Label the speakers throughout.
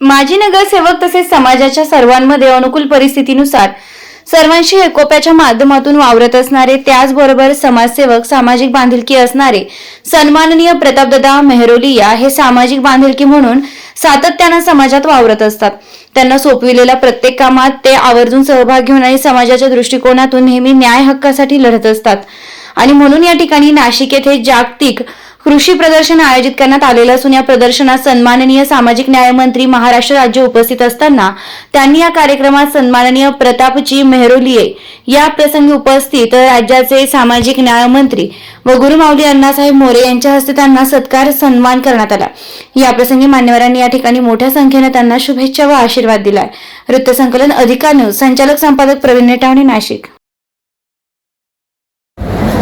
Speaker 1: माजी नगरसेवक तसेच समाजाच्या सर्वांमध्ये अनुकूल परिस्थितीनुसार सर्वांशी एकोप्याच्या माध्यमातून वावरत असणारे त्याचबरोबर समाजसेवक सामाजिक बांधिलकी असणारे सन्माननीय प्रतापदादा मेहरोलिया हे सामाजिक बांधिलकी म्हणून सातत्यानं समाजात वावरत असतात. त्यांना सोपविलेल्या प्रत्येक कामात ते आवर्जून सहभाग घेऊन आणि समाजाच्या दृष्टिकोनातून नेहमी न्याय हक्कासाठी लढत असतात. आणि म्हणून या ठिकाणी नाशिक येथे जागतिक कृषी प्रदर्शन आयोजित करण्यात आलेलं असून या प्रदर्शनात सन्माननीय सामाजिक न्याय मंत्री महाराष्ट्र राज्य उपस्थित असताना त्यांनी या कार्यक्रमात सन्माननीय प्रतापजी मेहरोलिये या प्रसंगी उपस्थित राज्याचे सामाजिक न्याय मंत्री व गुरुमाऊली अण्णासाहेब मोरे यांच्या हस्ते त्यांना सत्कार सन्मान करण्यात आला. या प्रसंगी मान्यवरांनी या ठिकाणी मोठ्या संख्येने त्यांना शुभेच्छा व आशीर्वाद दिलाय. वृत्तसंकलन अधिकार न्यूज संचालक संपादक प्रवीण नेटावणे नाशिक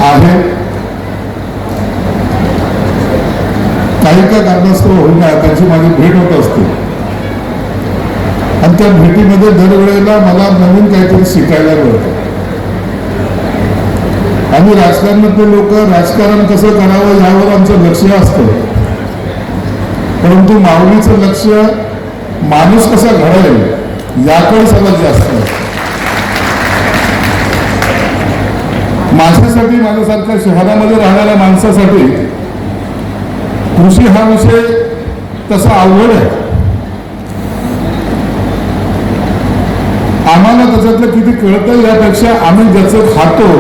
Speaker 2: आहे काही काही कारणास्तव होईना त्यांची माझी भेट होत असते. आणि त्या भेटीमध्ये दरवेळेला मला नवीन काहीतरी शिकायला मिळतं. आम्ही राजकारणातले लोक राजकारण कसं करावं यावर आमचं लक्ष असतं. परंतु माऊलीचं लक्ष माणूस कसा घडेल याकडे सगळ्यात जास्त आहे. माझ्यासाठी माझ्यासारख्या शहरामध्ये राहणाऱ्या माणसासाठी कृषी हा विषय तसा अवघड आहे. आम्हाला त्याच्यातलं किती कळतं यापेक्षा आम्ही ज्याचं खातो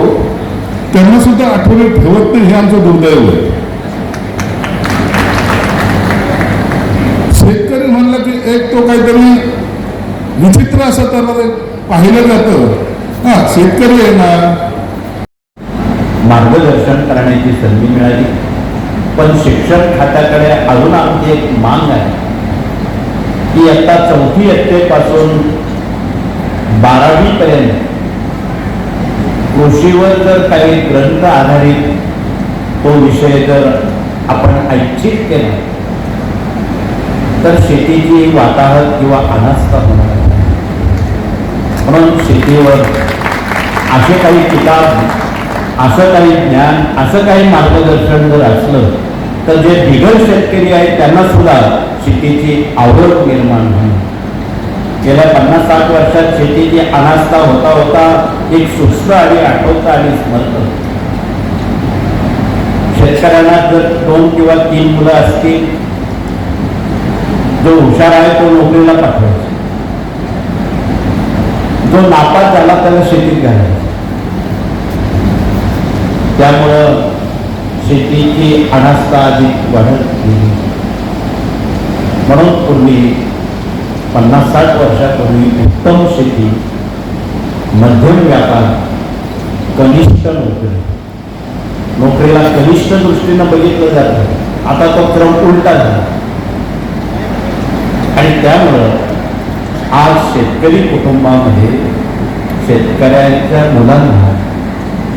Speaker 2: त्यांना सुद्धा आठवणीत ठेवत नाही हे आमचं दुर्दैव आहे. शेतकरी म्हणलं की एक तो काहीतरी विचित्र असं त्याला पाहिलं जातं. हा शेतकरी आहे ना.
Speaker 3: मार्गदर्शन करण्याची संधी मिळाली. पण शिक्षण खात्याकडे अजून आमची एक मांग आहे. की आता चौथी इयत्तेपासून बारावीपर्यंत कृषीवर जर काही ग्रंथ आधारित तो विषय जर आपण ऐच्छिक केला तर शेतीची वाताहत किंवा अनास्था होणार म्हणून शेतीवर असे काही किताब असं काही ज्ञान असं काही मार्गदर्शन जर असलं तर जे बिगर शेतकरी आहेत त्यांना सुद्धा शेतीची आवड निर्माण होईल गेल्या पन्नास साठ वर्षात शेतीची अनास्था होता होता एक सुस्त आणि आठवता आणि स्मरत शेतकऱ्यांना जर दोन किंवा तीन मुलं असतील जो हुशार आहे तो नोकरीला पाठवायचा. जो नापास झाला त्याला शेतीत घालायचा. त्यामुळं शेतीची अनास्था अधिक वाढत गेली. म्हणून पूर्वी पन्नास साठ वर्षापूर्वी उत्तम शेती मध्यम व्यापार कनिष्ठ नोकरी. नोकरीला कनिष्ठ दृष्टीनं बघितलं जातं. आता तो क्रम उलटा झाला. आणि त्यामुळं आज शेतकरी कुटुंबामध्ये शेतकऱ्यांच्या मुलांना